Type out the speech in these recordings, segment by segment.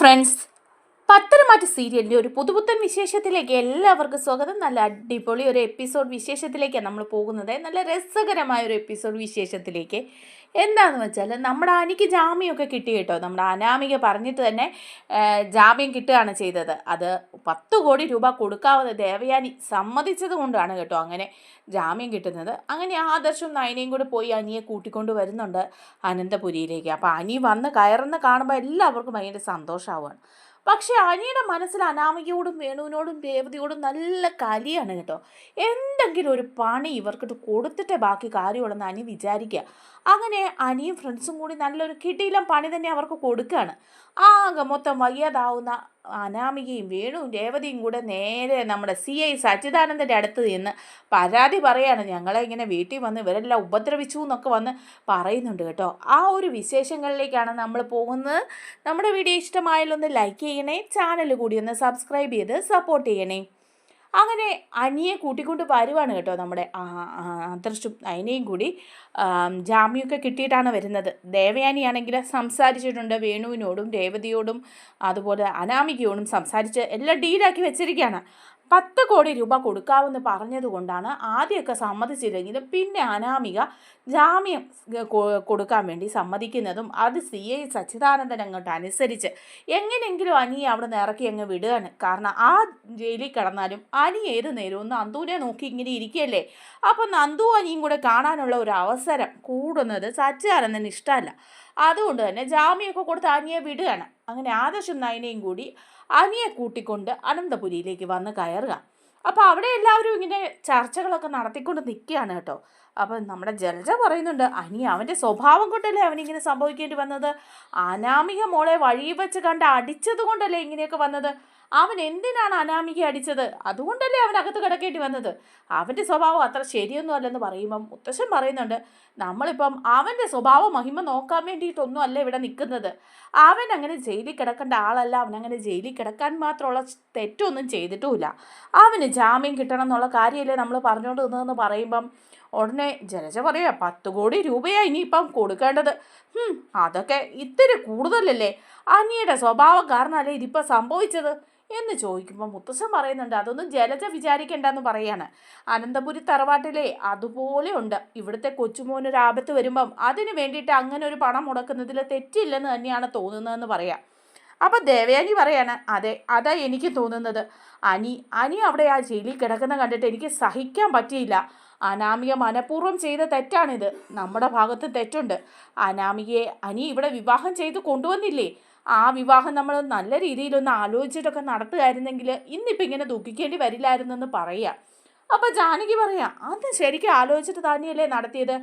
Friends Patharamattu സീരിയലിന്റെ ഒരു പുതുപുത്തൻ വിശേഷത്തിലേക്ക് എല്ലാവർക്കും സ്വാഗതം. നല്ല അടിപൊളി ഒരു എപ്പിസോഡ് വിശേഷത്തിലേക്കാണ് നമ്മൾ പോകുന്നത്. നല്ല രസകരമായ ഒരു എപ്പിസോഡ് വിശേഷത്തിലേക്ക്. എന്താണെന്ന് വെച്ചാൽ നമ്മുടെ അനിക്ക് ജാമ്യമൊക്കെ കിട്ടി കേട്ടോ. നമ്മുടെ അനാമിക പറഞ്ഞിട്ട് തന്നെ ജാമ്യം കിട്ടുകയാണ് ചെയ്തത്. അത് പത്ത് കോടി രൂപ കൊടുക്കാവുന്ന ദേവയാനി സമ്മതിച്ചത് കൊണ്ടാണ് കേട്ടോ അങ്ങനെ ജാമ്യം കിട്ടുന്നത്. അങ്ങനെ ആദർശവും നയനയും കൂടെ പോയി അനിയെ കൂട്ടിക്കൊണ്ട് വരുന്നുണ്ട് അനന്തപുരിയിലേക്ക്. അപ്പോൾ അനി വന്ന് കയറുന്ന കാണുമ്പോൾ എല്ലാവർക്കും ഭയങ്കര സന്തോഷമാവുകയാണ് പക്ഷേ അനിയുടെ മനസ്സിൽ അനാമികയോടും വേണുവിനോടും രേവതിയോടും നല്ല കലിയാണ് കേട്ടോ. എന്തെങ്കിലും ഒരു പണി ഇവർക്കിട്ട് കൊടുത്തിട്ടേ ബാക്കി കാര്യമുള്ളെന്ന് അനി വിചാരിക്കുക അങ്ങനെ അനിയും ഫ്രണ്ട്സും കൂടി നല്ലൊരു കിട്ടിയിലും പണി തന്നെ അവർക്ക് കൊടുക്കുകയാണ് ആകെ മൊത്തം വയ്യാതാവുന്ന അനാമികയും വേണുവും രേവതിയും കൂടെ നേരെ നമ്മുടെ സി ഐ സച്ചിദാനന്ദന്റെ അടുത്ത് നിന്ന് പരാതി പറയാണ്. ഞങ്ങളെ ഇങ്ങനെ വീട്ടിൽ വന്ന് ഇവരെല്ലാം ഉപദ്രവിച്ചു എന്നൊക്കെ വന്ന് പറയുന്നുണ്ട് കേട്ടോ. ആ ഒരു വിശേഷങ്ങളിലേക്കാണ് നമ്മൾ പോകുന്നത്. നമ്മുടെ വീഡിയോ ഇഷ്ടമായാലൊന്ന് ലൈക്ക് ചെയ്യണേ ചാനൽ കൂടി ഒന്ന് സബ്സ്ക്രൈബ് ചെയ്ത് സപ്പോർട്ട് ചെയ്യണേ. അങ്ങനെ അനിയെ കൂട്ടിക്കൊണ്ട് വരുവാണ് കേട്ടോ നമ്മുടെ ആദർശും അതിനെയും കൂടി. ജാമ്യമൊക്കെ കിട്ടിയിട്ടാണ് വരുന്നത്. ദേവയാനിയാണെങ്കിൽ സംസാരിച്ചിട്ടുണ്ട് വേണുവിനോടും രേവതിയോടും അതുപോലെ അനാമികയോടും സംസാരിച്ച് എല്ലാം ഡീലാക്കി വെച്ചിരിക്കുകയാണ്. പത്ത് കോടി രൂപ കൊടുക്കാമെന്ന് പറഞ്ഞതുകൊണ്ടാണ് ആദ്യമൊക്കെ സമ്മതിച്ചില്ലെങ്കിലും പിന്നെ അനാമിക ജാമ്യം കൊടുക്കാൻ വേണ്ടി സമ്മതിക്കുന്നതും അത് സി ഐ സച്ചിദാനന്ദൻ അങ്ങോട്ട് അനുസരിച്ച് എങ്ങനെയെങ്കിലും അനിയെ അവിടെ നിന്ന് ഇറക്കി അങ്ങ് വിടുകയാണ്. കാരണം ആ ജയിലിൽ കിടന്നാലും അനി ഏത് നേരവും നന്ദുവിനെ നോക്കി ഇങ്ങനെ ഇരിക്കുകയല്ലേ? അപ്പം നന്ദു അനിയും കൂടെ കാണാനുള്ള ഒരു അവസരം കൂടുന്നത് സച്ചിദാനന്ദന് ഇഷ്ടമല്ല. അതുകൊണ്ട് തന്നെ ജാമ്യമൊക്കെ കൊടുത്ത് അനിയെ വിടുകയാണ്. അങ്ങനെ ആദർശം നയനയും കൂടി അനിയെ കൂട്ടിക്കൊണ്ട് അനന്തപുരിയിലേക്ക് വന്ന് കയറുക. അപ്പോൾ അവിടെ എല്ലാവരും ഇങ്ങനെ ചർച്ചകളൊക്കെ നടത്തിക്കൊണ്ട് നിൽക്കുകയാണ് കേട്ടോ. അപ്പം നമ്മുടെ ജലജ പറയുന്നുണ്ട് അനി അവന്റെ സ്വഭാവം കൊണ്ടല്ലേ അവനിങ്ങനെ സംഭവിക്കേണ്ടി വന്നത്? അനാമിക മോളെ വഴി വെച്ച് കണ്ട് അടിച്ചത് കൊണ്ടല്ലേ ഇങ്ങനെയൊക്കെ വന്നത്? അവൻ എന്തിനാണ് അനാമിക അടിച്ചത്? അതുകൊണ്ടല്ലേ അവൻ അകത്ത് കിടക്കേണ്ടി വന്നത്? അവന്റെ സ്വഭാവം അത്ര ശരിയൊന്നും അല്ലെന്ന് പറയുമ്പം മുത്തശ്ശൻ പറയുന്നുണ്ട് നമ്മളിപ്പം അവന്റെ സ്വഭാവം മഹിമ നോക്കാൻ വേണ്ടിയിട്ടൊന്നും അല്ല ഇവിടെ നിൽക്കുന്നത്. അവൻ അങ്ങനെ ജയിലിൽ കിടക്കേണ്ട ആളല്ല. അവൻ അങ്ങനെ ജയിലിൽ കിടക്കാൻ മാത്രമുള്ള തെറ്റൊന്നും ചെയ്തിട്ടുമില്ല. അവന് ജാമ്യം കിട്ടണം എന്നുള്ള കാര്യമല്ലേ നമ്മൾ പറഞ്ഞുകൊണ്ട് നിന്നതെന്ന് പറയുമ്പം ഉടനെ ജലജ പറയാ പത്ത് കോടി രൂപയാ ഇനിയിപ്പം കൊടുക്കേണ്ടത്. അതൊക്കെ ഇത്തിരി കൂടുതലല്ലേ? അനിയുടെ സ്വഭാവം കാരണമല്ലേ ഇതിപ്പോൾ സംഭവിച്ചത്? എന്ന് ചോദിക്കുമ്പോൾ മുത്തശ്ശൻ പറയുന്നുണ്ട് അതൊന്നും ജലജ വിചാരിക്കേണ്ടെന്ന് പറയാണ്. അനന്തപുരി തറവാട്ടിലെ അതുപോലെ ഉണ്ട്. ഇവിടുത്തെ കൊച്ചുമോനൊരു ആപത്ത് വരുമ്പം അതിന് വേണ്ടിയിട്ട് അങ്ങനെ ഒരു പണം മുടക്കുന്നതിൽ തെറ്റില്ലെന്ന് തന്നെയാണ് തോന്നുന്നതെന്ന് പറയാം. അപ്പം ദേവയാനി പറയാണ് അതെ അതാ എനിക്ക് തോന്നുന്നത്. അനി അനി അവിടെ ആ ജയിലിൽ കിടക്കുന്ന കണ്ടിട്ട് എനിക്ക് സഹിക്കാൻ പറ്റിയില്ല. അനാമിക മനഃപൂർവം ചെയ്ത തെറ്റാണിത്. നമ്മുടെ ഭാഗത്ത് തെറ്റുണ്ട്. അനാമികയെ അനി ഇവിടെ വിവാഹം ചെയ്ത് കൊണ്ടുവന്നില്ലേ? ആ വിവാഹം നമ്മൾ നല്ല രീതിയിലൊന്ന് ആലോചിച്ചിട്ടൊക്കെ നടത്തുകയായിരുന്നെങ്കിൽ ഇന്നിപ്പോൾ ഇങ്ങനെ ദുഃഖിക്കേണ്ടി വരില്ലായിരുന്നെന്ന് പറയാം. അപ്പോൾ ജാനകി പറയാം അത് ശരിക്കും ആലോചിച്ചിട്ട് തന്നെയല്ലേ നടത്തിയത്?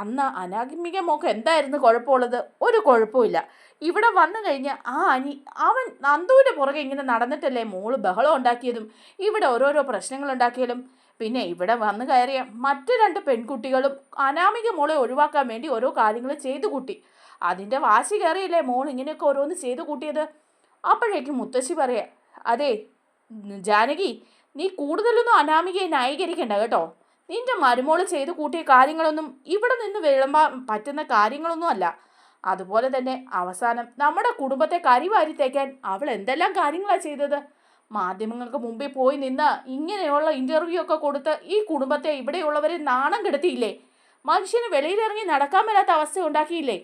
അന്ന് അനാഗമിക മോക്ക് എന്തായിരുന്നു കുഴപ്പമുള്ളത്? ഒരു കുഴപ്പമില്ല ഇവിടെ വന്നു കഴിഞ്ഞ് ആ അനി അവൻ നന്ദുവിന്റെ പുറകെ ഇങ്ങനെ നടന്നിട്ടല്ലേ മോൾ ബഹളം ഉണ്ടാക്കിയതും ഇവിടെ ഓരോരോ പ്രശ്നങ്ങൾ ഉണ്ടാക്കിയാലും പിന്നെ ഇവിടെ വന്നു കയറിയ മറ്റു രണ്ട് പെൺകുട്ടികളും അനാമിക മോളെ ഒഴിവാക്കാൻ വേണ്ടി ഓരോ കാര്യങ്ങൾ ചെയ്തു കൂട്ടി. അതിന്റെ വാശി കയറിയില്ലേ മോൾ ഇങ്ങനെയൊക്കെ ഓരോന്ന് ചെയ്തു കൂട്ടിയത്? അപ്പോഴേക്കും മുത്തശ്ശി പറയാ അതെ ജാനകി നീ കൂടുതലൊന്നും അനാമികയെ ന്യായീകരിക്കണ്ട കേട്ടോ. നിന്റെ മരുമോൾ ചെയ്തു കൂട്ടിയ കാര്യങ്ങളൊന്നും ഇവിടെ നിന്ന് വിളമ്പാൻ പറ്റുന്ന കാര്യങ്ങളൊന്നും അല്ല. അതുപോലെ തന്നെ അവസാനം നമ്മുടെ കുടുംബത്തെ കരിവാരി തേക്കാൻ അവൾ എന്തെല്ലാം കാര്യങ്ങളാണ് ചെയ്തത്? മാധ്യമങ്ങൾക്ക് മുമ്പിൽ പോയി നിന്ന് ഇങ്ങനെയുള്ള ഇന്റർവ്യൂ ഒക്കെ കൊടുത്ത് ഈ കുടുംബത്തെ ഇവിടെയുള്ളവരെ നാണം കെടുത്തിയില്ലേ? മനുഷ്യന് വെളിയിലിറങ്ങി നടക്കാൻ മേലാത്ത അവസ്ഥ ഉണ്ടാക്കിയില്ലേ?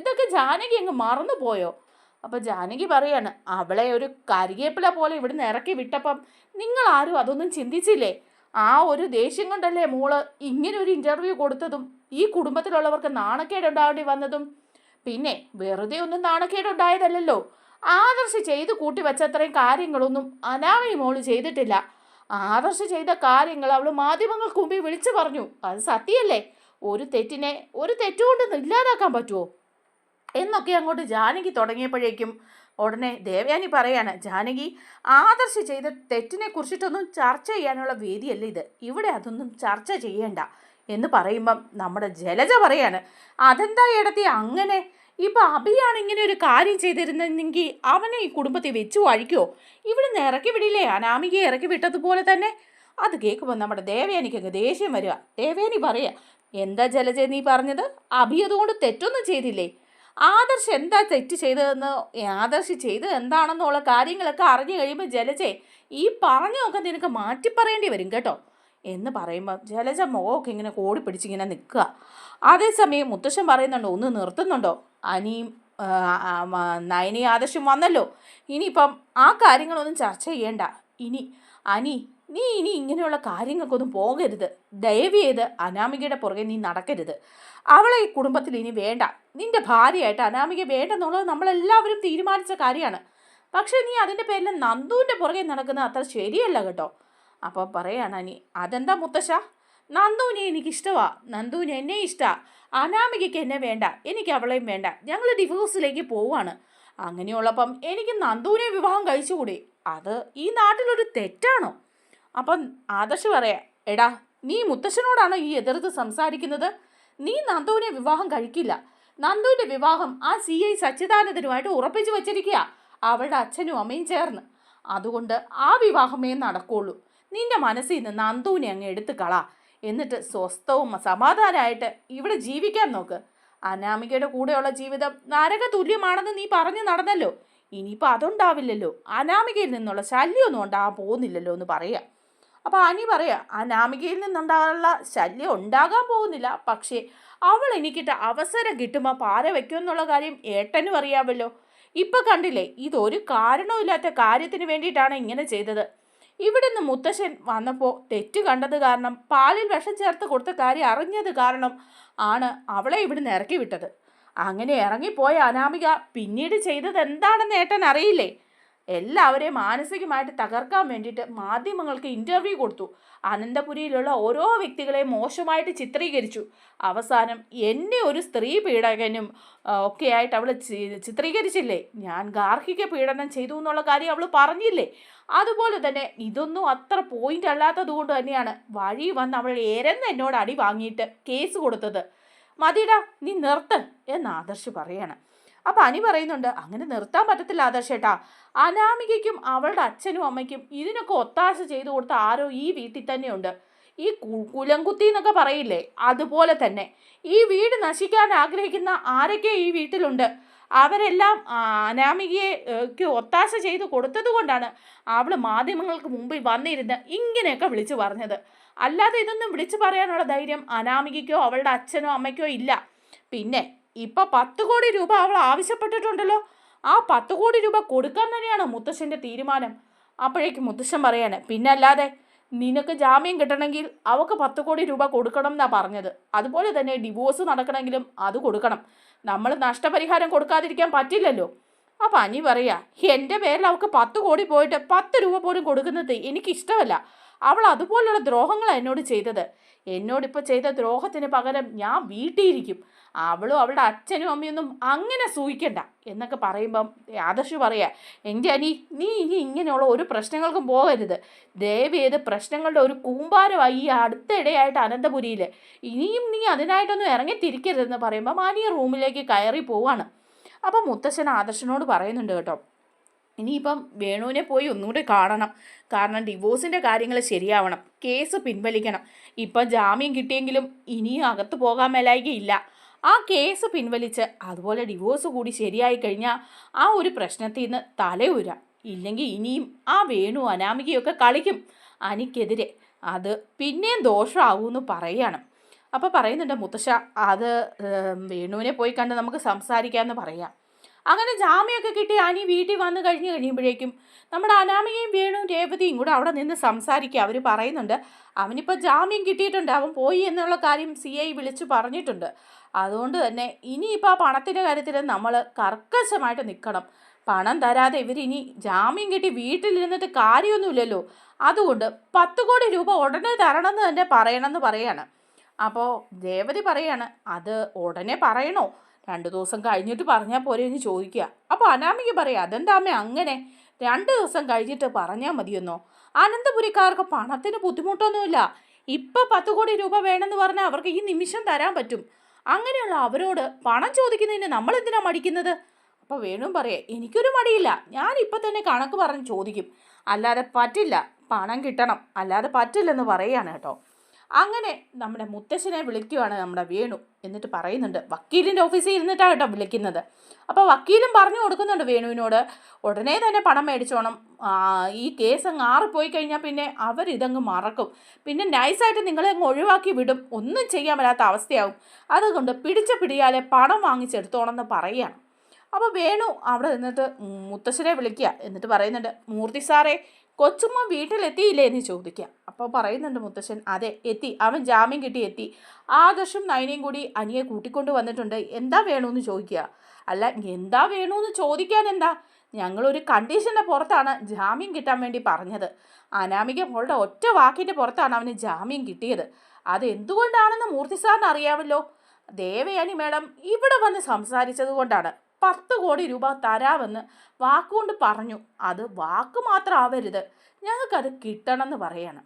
ഇതൊക്കെ ജാനകി അങ്ങ് മറന്നു പോയോ അപ്പോൾ ജാനകി പറയാണ് അവളെ ഒരു കരിയേപ്പില പോലെ ഇവിടുന്ന് ഇറക്കി വിട്ടപ്പം നിങ്ങൾ ആരും അതൊന്നും ചിന്തിച്ചില്ലേ? ആ ഒരു ദേഷ്യം കൊണ്ടല്ലേ മോൾ ഇങ്ങനെ ഒരു ഇന്റർവ്യൂ കൊടുത്തതും ഈ കുടുംബത്തിലുള്ളവർക്ക് നാണക്കേട് ഉണ്ടാവേണ്ടി വന്നതും? പിന്നെ വെറുതെ ഒന്നും നാണക്കേടുണ്ടായതല്ലല്ലോ. ആദർശ് ചെയ്ത് കൂട്ടി വെച്ചത്രയും കാര്യങ്ങളൊന്നും അനാമയും മോൾ ചെയ്തിട്ടില്ല. ആദർശ് ചെയ്ത കാര്യങ്ങൾ അവൾ മാധ്യമങ്ങൾക്ക് മുമ്പിൽ വിളിച്ചു പറഞ്ഞു. അത് സത്യമല്ലേ? ഒരു തെറ്റിനെ ഒരു തെറ്റുകൊണ്ട് ഇല്ലാതാക്കാൻ പറ്റുമോ എന്നൊക്കെ അങ്ങോട്ട് ജാനകി തുടങ്ങിയപ്പോഴേക്കും ഉടനെ ദേവയാനി പറയാണ് ജാനകി ആദർശ് ചെയ്ത തെറ്റിനെ കുറിച്ചിട്ടൊന്നും ചർച്ച ചെയ്യാനുള്ള വേദിയല്ല ഇത്. ഇവിടെ അതൊന്നും ചർച്ച ചെയ്യേണ്ട. എന്ന് പറയുമ്പം നമ്മുടെ ജലജ പറയാണ് അതെന്താ ഇടത്തി അങ്ങനെ ഇപ്പൊ അഭിയാണ് ഇങ്ങനെ ഒരു കാര്യം ചെയ്തിരുന്നെങ്കിൽ അവനെ ഈ കുടുംബത്തെ വെച്ചു വഴിക്കോ? ഇവിടെ നിന്ന് ഇറക്കി വിടില്ലേ? അനാമികയെ ഇറക്കി വിട്ടതുപോലെ തന്നെ? അത് കേൾക്കുമ്പോൾ നമ്മുടെ ദേവയാനിക്ക് അങ്ങ് ദേഷ്യം വരിക. ദേവേനി പറയുക എന്താ ജലജ നീ പറഞ്ഞത്? അഭി അതുകൊണ്ട് തെറ്റൊന്നും ചെയ്തില്ലേ? ആദർശ് എന്താ തെറ്റ് ചെയ്തതെന്ന് ആദർശ് ചെയ്തത് എന്താണെന്നുള്ള കാര്യങ്ങളൊക്കെ അറിഞ്ഞു കഴിയുമ്പോൾ ജലജെ ഈ പറഞ്ഞൊക്കെ നിനക്ക് മാറ്റി പറയേണ്ടി വരും കേട്ടോ. എന്ന് പറയുമ്പോൾ ജലജ മുഖമൊക്കെ ഇങ്ങനെ കോടി പിടിച്ചിങ്ങനെ നിൽക്കുക. അതേസമയം മുത്തശ്ശൻ പറയുന്നുണ്ടോ ഒന്ന് നിർത്തുന്നുണ്ടോ? അനിയും നയനി ആദർശം വന്നല്ലോ. ഇനിയിപ്പം ആ കാര്യങ്ങളൊന്നും ചർച്ച ചെയ്യേണ്ട. ഇനി അനി നീ ഇനി ഇങ്ങനെയുള്ള കാര്യങ്ങൾക്കൊന്നും പോകരുത്. ദയവ് ചെയ്ത് അനാമികയുടെ പുറകെ നീ നടക്കരുത്. അവളെ ഈ കുടുംബത്തിൽ ഇനി വേണ്ട. നിന്റെ ഭാര്യയായിട്ട് അനാമിക വേണ്ടെന്നുള്ളത് നമ്മളെല്ലാവരും തീരുമാനിച്ച കാര്യമാണ്. പക്ഷേ നീ അതിന്റെ പേരിൽ നന്ദുവിന്റെ പുറകെ നടക്കുന്നത് അത്ര ശരിയല്ല കേട്ടോ. അപ്പോൾ പറയാണ് അനി അതെന്താ മുത്തശ്ശ? നന്ദുവിനെ എനിക്കിഷ്ടമാണ് നന്ദുവിന് എന്നെ ഇഷ്ടമാണ് അനാമികയ്ക്ക് എന്നെ വേണ്ട എനിക്ക് അവളെയും വേണ്ട. ഞങ്ങൾ ഡിവോഴ്സിലേക്ക് പോവാണ് അങ്ങനെയുള്ളപ്പം എനിക്ക് നന്ദുവിനെ വിവാഹം കഴിച്ചുകൂടി? അത് ഈ നാട്ടിലൊരു തെറ്റാണോ? അപ്പം ആദർശ് പറയാ എടാ നീ മുത്തശ്ശനോടാണോ ഈ എതിർത്ത് സംസാരിക്കുന്നത്? നീ നന്ദുവിനെ വിവാഹം കഴിക്കില്ല. നന്ദുവിന്റെ വിവാഹം ആ സി ഐ സച്ചിദാനന്ദനുമായിട്ട് ഉറപ്പിച്ചു വച്ചിരിക്കുക അവളുടെ അച്ഛനും അമ്മയും ചേർന്ന്. അതുകൊണ്ട് ആ വിവാഹമേ നടക്കുള്ളൂ. നിന്റെ മനസ്സിൽ നിന്ന് നന്ദുവിനെ അങ്ങ് എടുത്തു കള. എന്നിട്ട് സ്വസ്ഥവും സമാധാനമായിട്ട് ഇവിടെ ജീവിക്കാൻ നോക്ക്. അനാമികയുടെ കൂടെയുള്ള ജീവിതം നരക തുല്യമാണെന്ന് നീ പറഞ്ഞു നടന്നല്ലോ. ഇനിയിപ്പോൾ അതുണ്ടാവില്ലല്ലോ. അനാമികയിൽ നിന്നുള്ള ശല്യമൊന്നും ഉണ്ടാകാൻ പോകുന്നില്ലല്ലോ എന്ന് പറയാം. അപ്പോൾ അനി പറയാം അനാമികയിൽ നിന്നുണ്ടാകാനുള്ള ശല്യം ഉണ്ടാകാൻ പോകുന്നില്ല. പക്ഷേ അവൾ എനിക്കിട്ട് അവസരം കിട്ടുമ്പോൾ പാര വയ്ക്കുമെന്നുള്ള കാര്യം ഏട്ടനും അറിയാമല്ലോ ഇപ്പം കണ്ടില്ലേ ഇതൊരു കാരണവുമില്ലാത്ത കാര്യത്തിന് വേണ്ടിയിട്ടാണ് ഇങ്ങനെ ചെയ്തത്. ഇവിടുന്ന് മുത്തശ്ശൻ വന്നപ്പോൾ തെറ്റ് കണ്ടത് കാരണം പാലിൽ വിഷം ചേർത്ത് കൊടുത്ത കാര്യം അറിഞ്ഞത് കാരണം ആണ് അവളെ ഇവിടുന്ന് ഇറക്കി വിട്ടത്. അങ്ങനെ ഇറങ്ങിപ്പോയ അനാമിക പിന്നീട് ചെയ്തത് എന്താണെന്ന് ഏട്ടൻ അറിയില്ലേ എല്ലാവരെയും മാനസികമായിട്ട് തകർക്കാൻ വേണ്ടിയിട്ട് മാധ്യമങ്ങൾക്ക് ഇന്റർവ്യൂ കൊടുത്തു. അനന്തപുരിയിലുള്ള ഓരോ വ്യക്തികളെയും മോശമായിട്ട് ചിത്രീകരിച്ചു. അവസാനം എന്നെ ഒരു സ്ത്രീ പീഡകനും ഒക്കെയായിട്ട് അവൾ ചിത്രീകരിച്ചില്ലേ? ഞാൻ ഗാർഹിക പീഡനം ചെയ്തു എന്നുള്ള കാര്യം അവൾ പറഞ്ഞില്ലേ? അതുപോലെ തന്നെ ഇതൊന്നും അത്ര പോയിന്റ് അല്ലാത്തതുകൊണ്ട് തന്നെയാണ് വഴി വന്ന് അവൾ ഏരെന്ന് എന്നോട് അടി വാങ്ങിയിട്ട് കേസ് കൊടുത്തത്. മതിടാ നീ നിർത്ത് എന്ന് ആദർശ് പറയാണ്. അപ്പം അനി പറയുന്നുണ്ട് അങ്ങനെ നിർത്താൻ പറ്റത്തില്ല ആദർശേട്ടാ അനാമികയ്ക്കും അവളുടെ അച്ഛനും അമ്മയ്ക്കും ഇതിനൊക്കെ ഒത്താശ ചെയ്തു കൊടുത്ത ആരോ ഈ വീട്ടിൽ തന്നെയുണ്ട്. ഈ കുലംകുത്തി എന്നൊക്കെ പറയില്ലേ? അതുപോലെ തന്നെ. ഈ വീട് നശിക്കാൻ ആഗ്രഹിക്കുന്ന ആരൊക്കെ ഈ വീട്ടിലുണ്ട്? അവരെല്ലാം ആ, അനാമികയെ ഏ, ക്ക് ഒത്താശ ചെയ്ത് കൊടുത്തത് കൊണ്ടാണ് അവൾ മാധ്യമങ്ങൾക്ക് മുമ്പിൽ വന്നിരുന്ന് ഇങ്ങനെയൊക്കെ വിളിച്ചു പറഞ്ഞത്. അല്ലാതെ ഇതൊന്നും വിളിച്ചു പറയാനുള്ള ധൈര്യം അനാമികയ്ക്കോ അവളുടെ അച്ഛനോ അമ്മയ്ക്കോ ഇല്ല. പിന്നെ ഇപ്പൊ പത്ത് കോടി രൂപ അവൾ ആവശ്യപ്പെട്ടിട്ടുണ്ടല്ലോ. ആ പത്ത് കോടി രൂപ കൊടുക്കാൻ തന്നെയാണ് മുത്തശ്ശന്റെ തീരുമാനം. അപ്പോഴേക്കും മുത്തശ്ശൻ പറയാണ് പിന്നെ അല്ലാതെ നിനക്ക് ജാമ്യം കിട്ടണമെങ്കിൽ അവൾക്ക് പത്ത് കോടി രൂപ കൊടുക്കണം എന്നാ പറഞ്ഞത്. അതുപോലെ തന്നെ ഡിവോഴ്സ് നടക്കണമെങ്കിലും അത് കൊടുക്കണം. നമ്മൾ നഷ്ടപരിഹാരം കൊടുക്കാതിരിക്കാൻ പറ്റില്ലല്ലോ. അപ്പം അനി പറയാ എന്റെ പേരിൽ അവൾക്ക് പത്ത് കോടി പോയിട്ട് പത്ത് രൂപ പോലും കൊടുക്കുന്നത് എനിക്കിഷ്ടമല്ല അവൾ അതുപോലുള്ള ദ്രോഹങ്ങളാണ് എന്നോട് ചെയ്തത്. എന്നോടിപ്പോൾ ചെയ്ത ദ്രോഹത്തിന് പകരം ഞാൻ വീട്ടിയിരിക്കും. അവളും അവളുടെ അച്ഛനും അമ്മയൊന്നും അങ്ങനെ സൂഹിക്കണ്ട എന്നൊക്കെ പറയുമ്പം ആദർശ് പറയാ എന്റെ അനി നീ ഇനി ഇങ്ങനെയുള്ള ഒരു പ്രശ്നങ്ങൾക്കും പോകരുത്. ദയവ് ചെയ്ത് പ്രശ്നങ്ങളുടെ ഒരു കൂമ്പാരമായി ഈ അടുത്തിടെയായിട്ട് അനന്തപുരിയിൽ ഇനിയും നീ അതിനായിട്ടൊന്നും ഇറങ്ങി തിരിക്കരുതെന്ന് പറയുമ്പോൾ മാനിയ റൂമിലേക്ക് കയറി പോവാണ്. അപ്പം മുത്തശ്ശൻ ആദർശനോട് പറയുന്നുണ്ട് കേട്ടോ ഇനിയിപ്പം വേണുവിനെ പോയി ഒന്നുകൂടെ കാണണം. കാരണം ഡിവോഴ്സിന്റെ കാര്യങ്ങൾ ശരിയാവണം. കേസ് പിൻവലിക്കണം. ഇപ്പം ജാമ്യം കിട്ടിയെങ്കിലും ഇനിയും അകത്ത് പോകാൻ മേലായികയില്ല. ആ കേസ് പിൻവലിച്ച് അതുപോലെ ഡിവോഴ്സ് കൂടി ശരിയായി കഴിഞ്ഞാൽ ആ ഒരു പ്രശ്നത്തിൽ നിന്ന് തലയുരാം. ഇല്ലെങ്കിൽ ഇനിയും ആ വേണു അനാമികയൊക്കെ കളിക്കും. അനിക്കെതിരെ. അത് പിന്നെയും ദോഷമാകുമെന്ന് പറയുകയാണ് അപ്പോൾ പറയുന്നുണ്ട് മുത്തശ്ശ അത് വേണുവിനെ പോയി കണ്ട് നമുക്ക് സംസാരിക്കാമെന്ന് പറയാം. അങ്ങനെ ജാമ്യമൊക്കെ കിട്ടി അനി വീട്ടിൽ വന്ന് കഴിഞ്ഞ് കഴിയുമ്പോഴേക്കും നമ്മുടെ അനാമികയും വേണുവും രേവതിയും കൂടെ അവിടെ നിന്ന് സംസാരിക്കുക. അവർ പറയുന്നുണ്ട് അവനിപ്പോൾ ജാമ്യം കിട്ടിയിട്ടുണ്ട് അവൻ പോയി എന്നുള്ള കാര്യം സി ഐ വിളിച്ച് പറഞ്ഞിട്ടുണ്ട്. അതുകൊണ്ട് തന്നെ ഇനിയിപ്പോൾ ആ പണത്തിന്റെ കാര്യത്തിൽ നമ്മൾ കർക്കശമായിട്ട് നിൽക്കണം പണം തരാതെ ഇവരിനി ജാമ്യം കിട്ടി വീട്ടിലിരുന്നിട്ട് കാര്യമൊന്നുമില്ലല്ലോ. അതുകൊണ്ട് പത്ത് കോടി രൂപ ഉടനെ തരണമെന്ന് തന്നെ പറയണമെന്ന് പറയാണ്. അപ്പോൾ ദേവതി പറയാണ് അത് ഉടനെ പറയണോ? രണ്ട് ദിവസം കഴിഞ്ഞിട്ട് പറഞ്ഞാൽ പോരെ എന്ന് ചോദിക്കുക. അപ്പോൾ അനാമിക പറയാം അതെന്താമേ അങ്ങനെ? രണ്ട് ദിവസം കഴിഞ്ഞിട്ട് പറഞ്ഞാൽ മതിയെന്നോ? അനന്തപുരിക്കാർക്ക് പണത്തിന് ബുദ്ധിമുട്ടൊന്നുമില്ല. ഇപ്പം പത്ത് കോടി രൂപ വേണമെന്ന് പറഞ്ഞാൽ അവർക്ക് ഈ നിമിഷം തരാൻ പറ്റും. അങ്ങനെയുള്ള അവരോട് പണം ചോദിക്കുന്നതിന് നമ്മൾ എന്തിനാ മടിക്കുന്നത്? അപ്പോൾ വേണു പറയേ എനിക്കൊരു മടിയില്ല. ഞാൻ ഇപ്പം തന്നെ കണക്ക് പറഞ്ഞ് ചോദിക്കും. അല്ലാതെ പറ്റില്ല. പണം കിട്ടണം. അല്ലാതെ പറ്റില്ലെന്ന് പറയാണ് കേട്ടോ. അങ്ങനെ നമ്മുടെ മുത്തശ്ശനെ വിളിക്കുവാണ് നമ്മുടെ വേണു. എന്നിട്ട് പറയുന്നുണ്ട് വക്കീലിന്റെ ഓഫീസിൽ ഇരുന്നിട്ടാണ് കേട്ടോ വിളിക്കുന്നത്. അപ്പോൾ വക്കീലും പറഞ്ഞു കൊടുക്കുന്നുണ്ട് വേണുവിനോട് ഉടനെ തന്നെ പണം മേടിച്ചോണം. ഈ കേസ് അങ്ങ് ആറിപ്പോയി കഴിഞ്ഞാൽ പിന്നെ അവരിതങ്ങ് മറക്കും. പിന്നെ നൈസായിട്ട് നിങ്ങളെ അങ്ങ് ഒഴിവാക്കി വിടും. ഒന്നും ചെയ്യാൻ പറ്റാത്ത അവസ്ഥയാവും. അതുകൊണ്ട് പിടിച്ച പിടിയാലെ പണം വാങ്ങിച്ചെടുത്തോണം എന്ന് പറയുകയാണ്. അപ്പോൾ വേണു അവിടെ നിന്നിട്ട് മുത്തശ്ശനെ വിളിക്കുക എന്നിട്ട് പറയുന്നുണ്ട് മൂർത്തി സാറേ കൊച്ചുമ്മ വീട്ടിലെത്തിയില്ലേ എന്ന് ചോദിക്കുക അപ്പോൾ പറയുന്നുണ്ട് മുത്തശ്ശൻ അതെ എത്തി. അവൻ ജാമ്യം കിട്ടി എത്തി. ആദർശും നയനയും കൂടി അനിയെ കൂട്ടിക്കൊണ്ട് വന്നിട്ടുണ്ട്. എന്താ വേണമെന്ന് ചോദിക്കുക? അല്ല എന്താ വേണമെന്ന് ചോദിക്കാൻ എന്താ? ഞങ്ങളൊരു കണ്ടീഷന്റെ പുറത്താണ് ജാമ്യം കിട്ടാൻ വേണ്ടി പറഞ്ഞത്. അനാമിക മോളുടെ ഒറ്റ വാക്കിന്റെ പുറത്താണ് അവന് ജാമ്യം കിട്ടിയത്. അത് എന്തുകൊണ്ടാണെന്ന് മൂർത്തി സാറിന് അറിയാമല്ലോ. ദേവയാനി മേഡം ഇവിടെ വന്ന് സംസാരിച്ചത് കൊണ്ടാണ്. പത്ത് കോടി രൂപ തരാമെന്ന് വാക്കുകൊണ്ട് പറഞ്ഞു. അത് വാക്ക് മാത്രം ആവരുത് ഞങ്ങൾക്കത് കിട്ടണമെന്ന് പറയാണ്.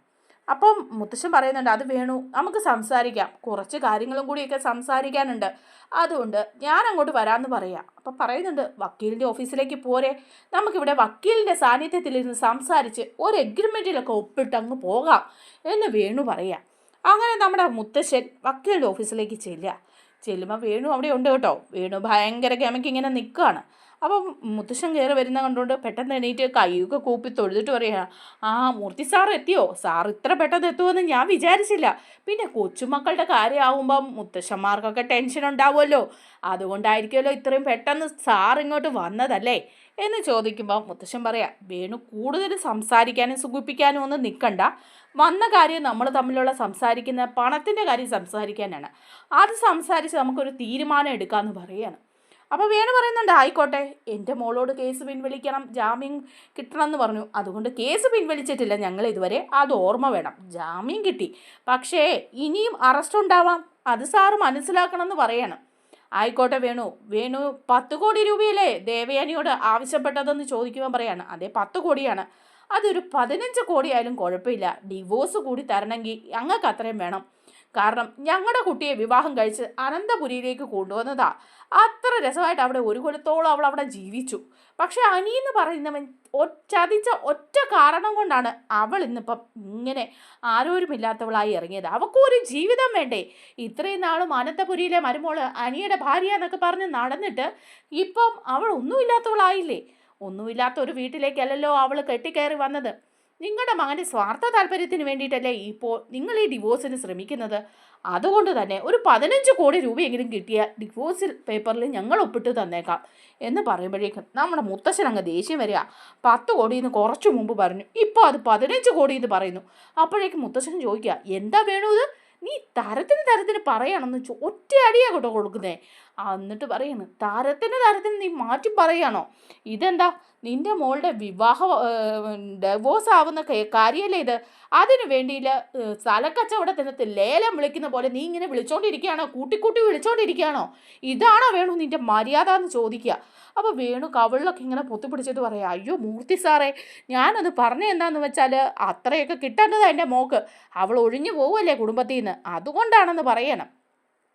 അപ്പം മുത്തശ്ശൻ പറയുന്നുണ്ട് അത് വേണു. നമുക്ക് സംസാരിക്കാം. കുറച്ച് കാര്യങ്ങളും കൂടിയൊക്കെ സംസാരിക്കാനുണ്ട്. അതുകൊണ്ട് ഞാൻ അങ്ങോട്ട് വരാമെന്ന് പറയാം. അപ്പം പറയുന്നുണ്ട് വക്കീലിന്റെ ഓഫീസിലേക്ക് പോരെ. നമുക്കിവിടെ വക്കീലിന്റെ സാന്നിധ്യത്തിലിരുന്ന് സംസാരിച്ച് ഒരു എഗ്രിമെന്റിലൊക്കെ ഒപ്പിട്ട് അങ്ങ് പോകാം എന്ന് വേണു പറയാം. അങ്ങനെ നമ്മുടെ മുത്തശ്ശൻ വക്കീലിന്റെ ഓഫീസിലേക്ക് ചെല്ലുക. ചെല്ലുമ്പോൾ വേണു അവിടെ ഉണ്ട് കേട്ടോ. വേണു ഭയങ്കര ഗമയ്ക്ക് ഇങ്ങനെ നിൽക്കുകയാണ് അപ്പം മുത്തശ്ശൻ കയറി വരുന്ന കണ്ടുകൊണ്ട് പെട്ടെന്ന് എണീറ്റ് കൈയൊക്കെ കൂപ്പി തൊഴുതിട്ട് പറയുക ആ മൂർത്തി സാർ എത്തിയോ? സാർ ഇത്ര പെട്ടെന്ന് എത്തുമെന്ന് ഞാൻ വിചാരിച്ചില്ല. പിന്നെ കൊച്ചുമക്കളുടെ കാര്യമാവുമ്പം മുത്തശ്ശന്മാർക്കൊക്കെ ടെൻഷൻ ഉണ്ടാവുമല്ലോ. അതുകൊണ്ടായിരിക്കുമല്ലോ ഇത്രയും പെട്ടെന്ന് സാർ ഇങ്ങോട്ട് വന്നതല്ലേ? എന്ന് ചോദിക്കുമ്പോൾ മുത്തശ്ശൻ പറയാം വേണു കൂടുതൽ സംസാരിക്കാനും സുഖിപ്പിക്കാനും ഒന്നും നിൽക്കണ്ട വന്ന കാര്യം നമ്മൾ തമ്മിലുള്ള സംസാരിക്കുന്ന പണത്തിന്റെ കാര്യം സംസാരിക്കാനാണ്. അത് സംസാരിച്ച് നമുക്കൊരു തീരുമാനം എടുക്കാമെന്ന് പറയാണ് അപ്പോൾ വേണു പറയുന്നുണ്ട് ആയിക്കോട്ടെ എന്റെ മോളോട് കേസ് പിൻവലിക്കണം ജാമ്യം കിട്ടണം എന്ന് പറഞ്ഞു. അതുകൊണ്ട് കേസ് പിൻവലിച്ചിട്ടില്ല. ഞങ്ങൾ ഇതുവരെ അത് ഓർമ്മ വേണം. ജാമ്യം കിട്ടി. പക്ഷേ ഇനിയും അറസ്റ്റ് ഉണ്ടാവാം. അത് സാറ് മനസ്സിലാക്കണം എന്ന് പറയണം. ആയിക്കോട്ടെ വേണു. വേണു പത്ത് കോടി രൂപയല്ലേ ദേവയാനിയോട് ആവശ്യപ്പെട്ടതെന്ന് ചോദിക്കുമ്പോൾ പറയാണ്. അതെ പത്ത് കോടിയാണ്. അതൊരു പതിനഞ്ച് കോടിയായാലും കുഴപ്പമില്ല. ഡിവോഴ്സ് കൂടി തരണമെങ്കിൽ ഞങ്ങൾക്ക് അത്രയും വേണം. കാരണം ഞങ്ങളുടെ കുട്ടിയെ വിവാഹം കഴിച്ച് അനന്തപുരിയിലേക്ക് കൊണ്ടുവന്നതാ. അത്ര രസമായിട്ട് അവിടെ ഒരു കൊല്ലത്തോളം അവൾ അവിടെ ജീവിച്ചു. പക്ഷെ അനി എന്ന് പറയുന്നവൻ ചതിച്ച ഒറ്റ കാരണം കൊണ്ടാണ് അവൾ ഇന്നിപ്പം ഇങ്ങനെ ആരോരുമില്ലാത്തവളായി ഇറങ്ങിയത്. അവൾക്കും ഒരു ജീവിതം വേണ്ടേ. ഇത്രയും നാളും അനന്തപുരിയിലെ മരുമോൾ അനിയുടെ ഭാര്യ എന്നൊക്കെ പറഞ്ഞ് നടന്നിട്ട് ഇപ്പം അവൾ ഒന്നുമില്ലാത്തവളായില്ലേ? ഒന്നുമില്ലാത്ത ഒരു വീട്ടിലേക്കല്ലല്ലോ അവൾ കെട്ടിക്കയറി വന്നത്. നിങ്ങളുടെ മകന്റെ സ്വാർത്ഥ താല്പര്യത്തിന് വേണ്ടിയിട്ടല്ലേ ഇപ്പോൾ നിങ്ങൾ ഈ ഡിവോഴ്സിന് ശ്രമിക്കുന്നത്? അതുകൊണ്ട് തന്നെ ഒരു പതിനഞ്ച് കോടി രൂപയെങ്കിലും കിട്ടിയ ഡിവോഴ്സിൽ പേപ്പറിൽ ഞങ്ങൾ ഒപ്പിട്ട് തന്നേക്കാം എന്ന് പറയുമ്പോഴേക്കും നമ്മുടെ മുത്തശ്ശൻ അങ്ങ് ദേഷ്യം വരിക. പത്ത് കോടി എന്ന് കുറച്ചു മുമ്പ് പറഞ്ഞു. ഇപ്പോൾ അത് പതിനഞ്ച് കോടി എന്ന് പറയുന്നു. അപ്പോഴേക്കും മുത്തശ്ശൻ ചോദിക്കുക എന്താ വേണു ഇത്? നീ തരത്തിന് തരത്തിന് പറയണമെന്ന് ചോ- ഒറ്റ അടിയാ കേട്ടോ കൊടുക്കുന്നേ. എന്നിട്ട് പറയുന്നു താരത്തിന്റെ താരത്തിന് നീ മാറ്റി പറയാണോ? ഇതെന്താ? നിന്റെ മോളുടെ വിവാഹ ഡൈവോഴ്സ് ആവുന്ന കാര്യമല്ലേ ഇത്? അതിനു വേണ്ടിയില്ല സ്ഥലക്കച്ചവടത്തിനകത്ത് ലേലം വിളിക്കുന്ന പോലെ നീ ഇങ്ങനെ വിളിച്ചോണ്ടിരിക്കുകയാണോ? കൂട്ടിക്കൂട്ടി വിളിച്ചോണ്ടിരിക്കുകയാണോ? ഇതാണോ വേണു നിന്റെ മര്യാദ എന്ന് ചോദിക്കുക. അപ്പോൾ വേണു കവിളിലൊക്കെ ഇങ്ങനെ പൊത്തിപ്പിടിച്ചിട്ട് പറയാം അയ്യോ മൂർത്തി സാറേ ഞാനത് പറഞ്ഞ എന്താന്ന് വെച്ചാൽ അത്രയൊക്കെ കിട്ടേണ്ടതാണ് എന്റെ മോക്ക്. അവൾ ഒഴിഞ്ഞു പോവല്ലേ കുടുംബത്തിൽ നിന്ന് അതുകൊണ്ടാണെന്ന് പറയണം.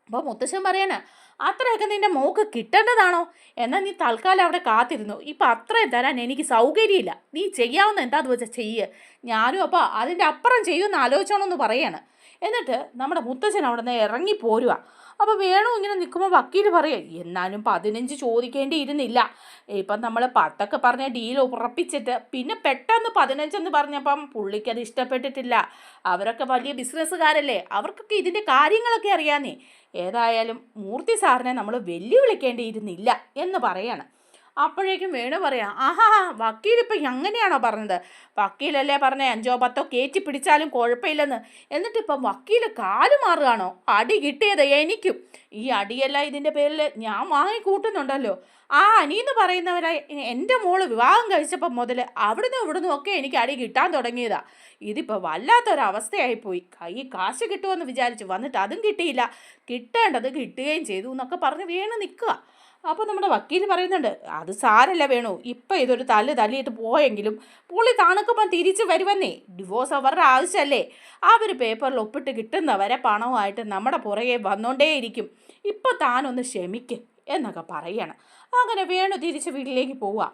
അപ്പോൾ മുത്തശ്ശൻ പറയണേ അത്രയൊക്കെ നിന്റെ മോക്ക് കിട്ടേണ്ടതാണോ? എന്നാൽ നീ തൽക്കാലം അവിടെ കാത്തിരുന്നു. ഇപ്പം അത്രയും തരാൻ എനിക്ക് സൗകര്യമില്ല. നീ ചെയ്യാവുന്ന എന്താന്ന് വെച്ചാൽ ചെയ്യ്. ഞാനും അപ്പോൾ അതിന്റെ അപ്പുറം ചെയ്യുമെന്ന് ആലോചിച്ചോണമെന്ന് പറയാണ്. എന്നിട്ട് നമ്മുടെ മുത്തച്ഛൻ അവിടെ നിന്ന് ഇറങ്ങി പോരുക അപ്പോൾ വേണു ഇങ്ങനെ നിൽക്കുമ്പോൾ വക്കീൽ പറയാം എന്നാലും പതിനഞ്ച് ചോദിക്കേണ്ടിയിരുന്നില്ല. ഇപ്പം നമ്മൾ പത്തൊക്കെ പറഞ്ഞ ഡീൽ ഉറപ്പിച്ചിട്ട് പിന്നെ പെട്ടെന്ന് പതിനഞ്ചെന്ന് പറഞ്ഞപ്പം പുള്ളിക്കത് ഇഷ്ടപ്പെട്ടിട്ടില്ല. അവരൊക്കെ വലിയ ബിസിനസ്സുകാരല്ലേ അവർക്കൊക്കെ ഇതിന്റെ കാര്യങ്ങളൊക്കെ അറിയാന്നേ. ഏതായാലും മൂർത്തി സാറിനെ നമ്മൾ വെല്ലുവിളിക്കേണ്ടിയിരുന്നില്ല എന്ന് പറയാണ്. അപ്പോഴേക്കും വേണു പറയാം ആഹാ വക്കീൽ ഇപ്പം എങ്ങനെയാണോ പറഞ്ഞത്? വക്കീലല്ലേ പറഞ്ഞേ അഞ്ചോ പത്തോ കയറ്റി പിടിച്ചാലും കുഴപ്പമില്ലെന്ന്. എന്നിട്ടിപ്പം വക്കീൽ കാൽ മാറുകയാണോ? അടി കിട്ടിയത് എനിക്കും. ഈ അടിയല്ല ഇതിന്റെ പേരിൽ ഞാൻ വാങ്ങി കൂട്ടുന്നുണ്ടല്ലോ ആ അനിയെന്ന് പറയുന്നവരായി എന്റെ മോൾ വിവാഹം കഴിച്ചപ്പം മുതൽ അവിടുന്ന് ഇവിടുന്ന് ഒക്കെ എനിക്ക് അടി കിട്ടാൻ തുടങ്ങിയതാ. ഇതിപ്പോൾ വല്ലാത്തൊരവസ്ഥയായിപ്പോയി. കൈ കാശ് കിട്ടുമെന്ന് വിചാരിച്ചു. വന്നിട്ട് അതും കിട്ടിയില്ല. കിട്ടേണ്ടത് കിട്ടുകയും ചെയ്തു എന്നൊക്കെ പറഞ്ഞ് വീണ് നിൽക്കുക. അപ്പോൾ നമ്മുടെ വക്കീൽ പറയുന്നുണ്ട് അത് സാരല്ല വേണു ഇപ്പം ഇതൊരു തല്ല് തല്ലിയിട്ട് പോയെങ്കിലും പുള്ളി തണുക്കുമ്പോൾ തിരിച്ച് വരുവന്നേ ഡിവോഴ്സ് അവരുടെ ആവശ്യമല്ലേ അവർ പേപ്പറിൽ ഒപ്പിട്ട് കിട്ടുന്നവരെ പണവുമായിട്ട് നമ്മുടെ പുറകെ വന്നുകൊണ്ടേയിരിക്കും ഇപ്പം താനൊന്ന് ക്ഷമിക്ക് എന്നൊക്കെ പറയണം. അങ്ങനെ വേണു തിരിച്ച് വീട്ടിലേക്ക് പോവുക.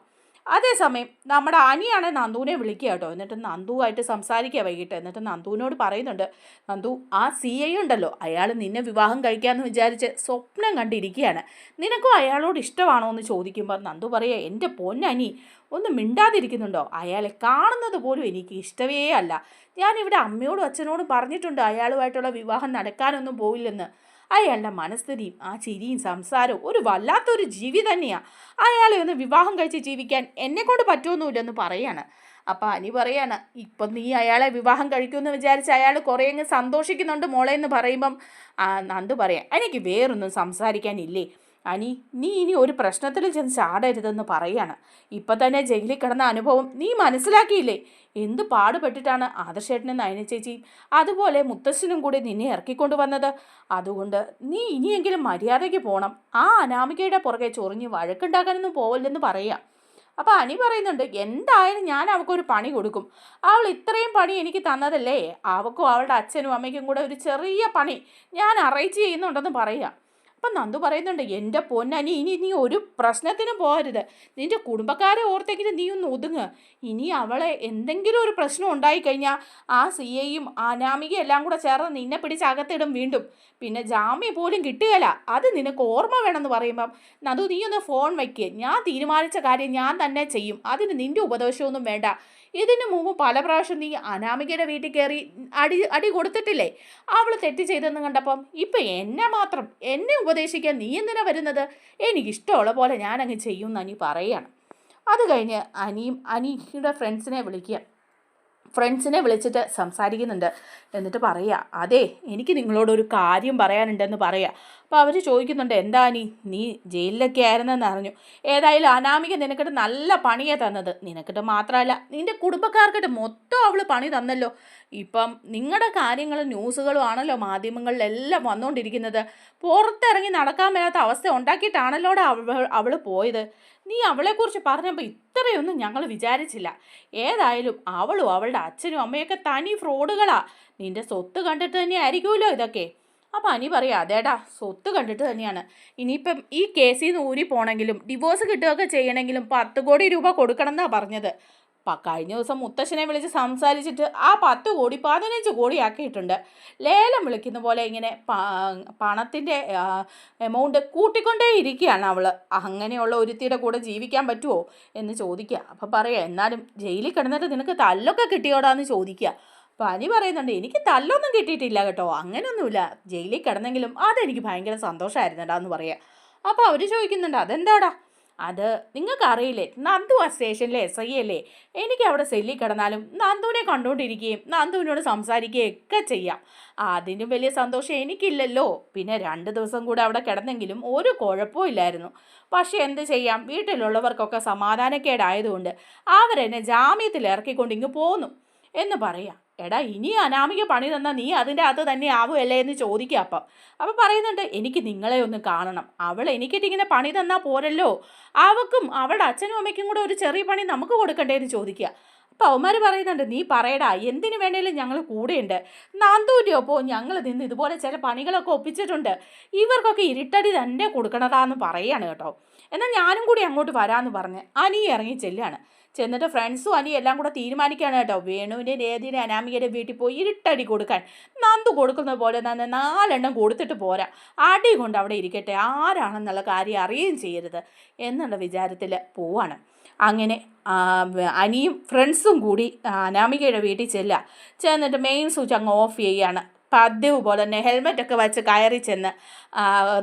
അതേസമയം നമ്മുടെ അനിയാണ് നന്ദുവിനെ വിളിക്കുക കേട്ടോ. എന്നിട്ട് നന്ദുവായിട്ട് സംസാരിക്കുക വൈകിട്ട്. എന്നിട്ട് നന്ദുവിനോട് പറയുന്നുണ്ട് നന്ദു ആ സി ഐ ഉണ്ടല്ലോ. അയാൾ നിന്നെ വിവാഹം കഴിക്കാമെന്ന് വിചാരിച്ച് സ്വപ്നം കണ്ടിരിക്കുകയാണ്. നിനക്കും അയാളോട് ഇഷ്ടമാണോ എന്ന് ചോദിക്കുമ്പോൾ നന്ദു പറയുക എന്റെ പൊന്നനി ഒന്ന് മിണ്ടാതിരിക്കുന്നുണ്ടോ? അയാളെ കാണുന്നത് പോലും എനിക്ക് ഇഷ്ടമേ അല്ല. ഞാനിവിടെ അമ്മയോടും അച്ഛനോടും പറഞ്ഞിട്ടുണ്ട് അയാളുമായിട്ടുള്ള വിവാഹം നടക്കാനൊന്നും പോയില്ലെന്ന് അയാളുടെ മനസ്ഥിതിയും ആ ചിരിയും സംസാരവും ഒരു വല്ലാത്തൊരു ജീവി തന്നെയാണ് അയാളെ ഒന്ന് വിവാഹം കഴിച്ച് ജീവിക്കാൻ എന്നെ കൊണ്ട് പറ്റുമൊന്നുമില്ലെന്ന് പറയാണ്. അപ്പം അനി പറയാണ് ഇപ്പം നീ അയാളെ വിവാഹം കഴിക്കുമെന്ന് വിചാരിച്ച് അയാൾ കുറേ അങ്ങ് സന്തോഷിക്കുന്നുണ്ട് മോളെ എന്ന് പറയുമ്പം നന്ദു പറയാം എനിക്ക് വേറൊന്നും സംസാരിക്കാനില്ലേ? അനി നീ ഇനി ഒരു പ്രശ്നത്തിൽ ചെന്ന് ചാടരുതെന്ന് പറയാണ്. ഇപ്പം തന്നെ ജയിലിൽ കിടന്ന അനുഭവം നീ മനസ്സിലാക്കിയില്ലേ? എന്ത് പാടുപെട്ടിട്ടാണ് ആദർശേട്ടനും നയന ചേച്ചിയും അതുപോലെ മുത്തശ്ശനും കൂടി നിന്നെ ഇറക്കിക്കൊണ്ട് വന്നത് അതുകൊണ്ട് നീ ഇനിയെങ്കിലും മര്യാദയ്ക്ക് പോകണം ആ അനാമികയുടെ പുറകെ ചൊറിഞ്ഞ് വഴക്കുണ്ടാക്കാനൊന്നും പോവല്ലെന്ന് പറയാം. അപ്പോൾ അനി പറയുന്നുണ്ട് എന്തായാലും ഞാൻ അവൾക്കൊരു പണി കൊടുക്കും. അവൾ ഇത്രയും പണി എനിക്ക് തന്നതല്ലേ? അവൾക്കും അവളുടെ അച്ഛനും അമ്മയ്ക്കും കൂടെ ഒരു ചെറിയ പണി ഞാൻ അറേഞ്ച് ചെയ്യുന്നുണ്ടെന്ന് പറയാം. അപ്പം നന്ദു പറയുന്നുണ്ട് എന്റെ പൊന്നനി ഇനി നീ ഒരു പ്രശ്നത്തിനും പോകരുത്. നിന്റെ കുടുംബക്കാരെ ഓർത്തെങ്കിലും നീ ഒന്ന് ഒതുങ്ങ്. ഇനി അവളെ എന്തെങ്കിലും ഒരു പ്രശ്നം ഉണ്ടായിക്കഴിഞ്ഞാൽ ആ സി എയും അനാമികയും എല്ലാം കൂടെ ചേർന്ന് നിന്നെ പിടിച്ച് അകത്തിടും വീണ്ടും. പിന്നെ ജാമ്യം പോലും കിട്ടുകയില്ല. അത് നിനക്ക് ഓർമ്മ വേണമെന്ന് പറയുമ്പം നന്ദു നീ ഒന്ന് ഫോൺ വയ്ക്കുക ഞാൻ തീരുമാനിച്ച കാര്യം ഞാൻ തന്നെ ചെയ്യും. അതിന് നിന്റെ ഉപദേശമൊന്നും വേണ്ട. ഇതിനു മുമ്പ് പല പ്രാവശ്യം നീ അനാമികയുടെ വീട്ടിൽ കയറി അടി അടി കൊടുത്തിട്ടില്ലേ? അവൾ തെറ്റ് ചെയ്തെന്ന് കണ്ടപ്പം ഇപ്പം എന്നെ മാത്രം എന്നെ ഉപദേശിക്കാൻ നീ എന്തിനാ വരുന്നത്? എനിക്കിഷ്ടമുള്ള പോലെ ഞാനങ്ങ് ചെയ്യും എന്ന് അനി പറയുകയാണ് അത് കഴിഞ്ഞ് അനിയും അനിയുടെ ഫ്രണ്ട്സിനെ വിളിക്കുക. ഫ്രണ്ട്സിനെ വിളിച്ചിട്ട് സംസാരിക്കുന്നുണ്ട്. എന്നിട്ട് പറയുക അതെ എനിക്ക് നിങ്ങളോടൊരു കാര്യം പറയാനുണ്ടെന്ന് പറയുക അപ്പോൾ അവർ ചോദിക്കുന്നുണ്ട് എന്താ നീ നീ ജയിലിലൊക്കെ ആയിരുന്നെന്ന് അറിഞ്ഞു. ഏതായാലും അനാമിക നിനക്കിട്ട് നല്ല പണിയെ തന്നത്. നിനക്കിട്ട് മാത്രമല്ല നിന്റെ കുടുംബക്കാർക്കിട്ട് മൊത്തം അവൾ പണി തന്നല്ലോ. ഇപ്പം നിങ്ങളുടെ കാര്യങ്ങളും ന്യൂസുകളും ആണല്ലോ മാധ്യമങ്ങളിലെല്ലാം വന്നുകൊണ്ടിരിക്കുന്നത് പുറത്തിറങ്ങി നടക്കാൻ മേലാത്ത അവസ്ഥ ഉണ്ടാക്കിയിട്ടാണല്ലോടെ അവൾ അവൾ പോയത്. നീ അവളെക്കുറിച്ച് പറഞ്ഞപ്പോൾ ഇത്രയൊന്നും ഞങ്ങൾ വിചാരിച്ചില്ല. ഏതായാലും അവളും അവളുടെ അച്ഛനും അമ്മയൊക്കെ തനി ഫ്രോഡുകളാ. നിന്റെ സ്വത്ത് കണ്ടിട്ട് തന്നെ ആയിരിക്കുമല്ലോ ഇതൊക്കെ. അപ്പോൾ അനി പറയാം അതേടാ സ്വത്ത് കണ്ടിട്ട് തന്നെയാണ്. ഇനിയിപ്പം ഈ കേസിൽ നിന്ന് ഊരി പോണെങ്കിലും ഡിവോഴ്സ് കിട്ടുകയൊക്കെ ചെയ്യണമെങ്കിലും പത്ത് കോടി രൂപ കൊടുക്കണം എന്നാണ് പറഞ്ഞത്. കഴിഞ്ഞ ദിവസം മുത്തശ്ശനെ വിളിച്ച് സംസാരിച്ചിട്ട് ആ പത്ത് കോടി പതിനഞ്ച് കോടി ആക്കിയിട്ടുണ്ട്. ലേലം വിളിക്കുന്ന പോലെ ഇങ്ങനെ പണത്തിന്റെ എമൗണ്ട് കൂട്ടിക്കൊണ്ടേ ഇരിക്കുകയാണ് അവൾ അങ്ങനെയുള്ള ഒരുത്തിയുടെ കൂടെ ജീവിക്കാൻ പറ്റുമോ എന്ന് ചോദിക്കുക. അപ്പം പറയാം എന്നാലും ജയിലിൽ കിടന്നിട്ട് നിനക്ക് തല്ലൊക്കെ കിട്ടിയോടാന്ന് ചോദിക്കുക. പനി പറയുന്നുണ്ട് എനിക്ക് തല്ലൊന്നും കിട്ടിയിട്ടില്ല കേട്ടോ. അങ്ങനെയൊന്നുമില്ല ജയിലിൽ കിടന്നെങ്കിലും അതെനിക്ക് ഭയങ്കര സന്തോഷമായിരുന്നടാ എന്ന് പറയാം. അപ്പോൾ അവർ ചോദിക്കുന്നുണ്ട് അതെന്താടാ? അത് നിങ്ങൾക്ക് അറിയില്ലേ നന്ദു ആ സ്റ്റേഷനിലെ എസ് ഐ അല്ലേ? എനിക്ക് അവിടെ സെല്ലി കിടന്നാലും നന്ദുവിനെ കണ്ടുകൊണ്ടിരിക്കുകയും നന്ദുവിനോട് സംസാരിക്കുകയും ഒക്കെ ചെയ്യാം. അതിനും വലിയ സന്തോഷം എനിക്കില്ലല്ലോ. പിന്നെ രണ്ട് ദിവസം കൂടെ അവിടെ കിടന്നെങ്കിലും ഒരു കുഴപ്പവും ഇല്ലായിരുന്നു. പക്ഷേ എന്ത് ചെയ്യാം? വീട്ടിലുള്ളവർക്കൊക്കെ സമാധാനക്കേടായതുകൊണ്ട് അവരെന്നെ ജാമ്യത്തിൽ ഇറക്കിക്കൊണ്ട് ഇങ്ങ് പോന്നു എന്ന് പറയാം. എടാ ഇനി അനാമിക പണി തന്നാൽ നീ അതിന്റെ അകത്ത് തന്നെ ആവുമല്ലേ എന്ന് ചോദിക്കുക അപ്പം. അപ്പം പറയുന്നുണ്ട് എനിക്ക് നിങ്ങളെ ഒന്ന് കാണണം. അവൾ എനിക്കിട്ട് ഇങ്ങനെ പണി തന്നാൽ പോരല്ലോ. അവക്കും അവളുടെ അച്ഛനും അമ്മയ്ക്കും കൂടെ ഒരു ചെറിയ പണി നമുക്ക് കൊടുക്കണ്ടേ എന്ന് ചോദിക്കുക അപ്പം അവന്മാർ പറയുന്നുണ്ട് നീ പറയടാ എന്തിനു വേണേലും ഞങ്ങൾ കൂടെയുണ്ട്. നാന്തൂന്റെ അപ്പോൾ ഞങ്ങൾ നിന്ന് ഇതുപോലെ ചില പണികളൊക്കെ ഒപ്പിച്ചിട്ടുണ്ട്. ഇവർക്കൊക്കെ ഇരുട്ടടി തന്നെ കൊടുക്കണതാന്ന് പറയാണ് കേട്ടോ. എന്നാൽ ഞാനും കൂടി അങ്ങോട്ട് വരാമെന്ന് പറഞ്ഞ് അനി ഇറങ്ങി ചെല്ലാണ്. ചെന്നിട്ട് ഫ്രണ്ട്സും അനി എല്ലാം കൂടെ തീരുമാനിക്കുകയാണ് കേട്ടോ. വേണുവിന്റെ രേതിയുടെ അനാമികയുടെ വീട്ടിൽ പോയി ഇരുട്ടടി കൊടുക്കാൻ. നന്ദു കൊടുക്കുന്ന പോലെ തന്നെ നാലെണ്ണം കൊടുത്തിട്ട് പോരാ. അടി കൊണ്ട് അവിടെ ഇരിക്കട്ടെ. ആരാണെന്നുള്ള കാര്യം അറിയുകയും ചെയ്യരുത് എന്നുള്ള വിചാരത്തിൽ പോവാണ്. അങ്ങനെ അനിയും ഫ്രണ്ട്സും കൂടി അനാമികയുടെ വീട്ടിൽ ചെല്ലുക. ചെന്നിട്ട് മെയിൻ സ്വിച്ച് അങ്ങ് ഓഫ് ചെയ്യാണ് പതിവ് പോലെ തന്നെ ഹെൽമെറ്റൊക്കെ വെച്ച് കയറി ചെന്ന്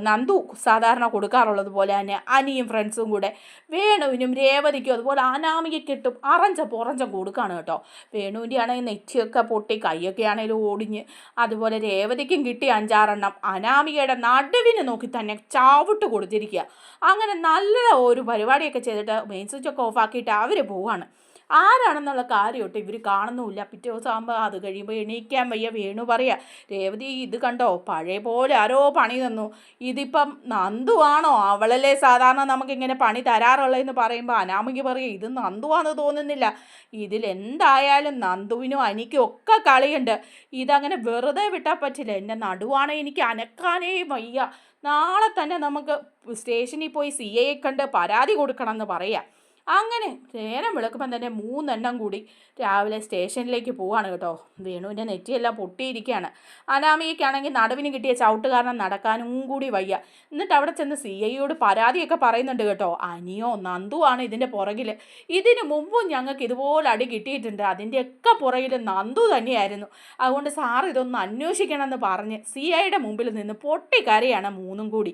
നന്ദു സാധാരണ കൊടുക്കാറുള്ളത് പോലെ തന്നെ അനിയും ഫ്രണ്ട്സും കൂടെ വേണുവിനും രേവതിക്കും അതുപോലെ അനാമികയ്ക്കിട്ടും അറഞ്ച പുറഞ്ച കൊടുക്കാണ് കേട്ടോ. വേണുവിന്റെ ആണെങ്കിൽ നെറ്റിയൊക്കെ പൊട്ടി കൈയൊക്കെ ആണെങ്കിലും ഓടിഞ്ഞ് അതുപോലെ രേവതിക്കും കിട്ടി അഞ്ചാറെണ്ണം അനാമികയുടെ നടുവിന് നോക്കി തന്നെ ചാവിട്ട് കൊടുത്തിരിക്കുക. അങ്ങനെ നല്ല ഒരു പരിപാടിയൊക്കെ ചെയ്തിട്ട് മെയിൻ സ്വിച്ചൊക്കെ ഓഫാക്കിയിട്ട് അവർ പോവാണ്. ആരാണെന്നുള്ള കാര്യമൊട്ട് ഇവർ കാണുന്നുമില്ല. പിറ്റേ ദിവസം ആകുമ്പോൾ അത് കഴിയുമ്പോൾ എണീക്കാൻ വയ്യ. വേണു പറയാ രേവതി ഇത് കണ്ടോ? പഴയ പോലെ ആരോ പണി തന്നു. ഇതിപ്പം നന്ദുവാണോ? അവളല്ലേ സാധാരണ നമുക്കിങ്ങനെ പണി തരാറുള്ളതെന്ന് പറയുമ്പോൾ അനാമിക പറയുക ഇത് നന്ദുവാന്ന് തോന്നുന്നില്ല. ഇതിൽ എന്തായാലും നന്ദുവിനും അനിക്കും ഒക്കെ കളിയുണ്ട്. ഇതങ്ങനെ വെറുതെ വിട്ടാൽ പറ്റില്ല. എന്റെ നടുവാണ് എനിക്ക് അനക്കാനേ വയ്യ. നാളെ തന്നെ നമുക്ക് സ്റ്റേഷനിൽ പോയി സി ഐയെ കണ്ട് പരാതി കൊടുക്കണം എന്ന് പറയാം. അങ്ങനെ നേരം വിളക്കുമ്പം തന്നെ മൂന്നെണ്ണം കൂടി രാവിലെ സ്റ്റേഷനിലേക്ക് പോവാണ് കേട്ടോ. വേണുവിന്റെ നെറ്റിയെല്ലാം പൊട്ടിയിരിക്കുകയാണ്. അനാമികയ്ക്കാണെങ്കിൽ നടുവിന് കിട്ടിയ ചവിട്ട് കാരണം നടക്കാനും കൂടി വയ്യ. എന്നിട്ട് അവിടെ ചെന്ന് സി ഐയോട് പരാതിയൊക്കെ പറയുന്നുണ്ട് കേട്ടോ. അനിയോ നന്ദുവാണ് ഇതിന്റെ പുറകിൽ ഇതിനു മുമ്പും ഞങ്ങൾക്ക് ഇതുപോലെ അടി കിട്ടിയിട്ടുണ്ട്. അതിന്റെയൊക്കെ പുറകിൽ നന്ദു തന്നെയായിരുന്നു. അതുകൊണ്ട് സാർ ഇതൊന്ന് അന്വേഷിക്കണമെന്ന് പറഞ്ഞ് സി ഐയുടെ മുമ്പിൽ നിന്ന് പൊട്ടിക്കരയാണ് മൂന്നും കൂടി.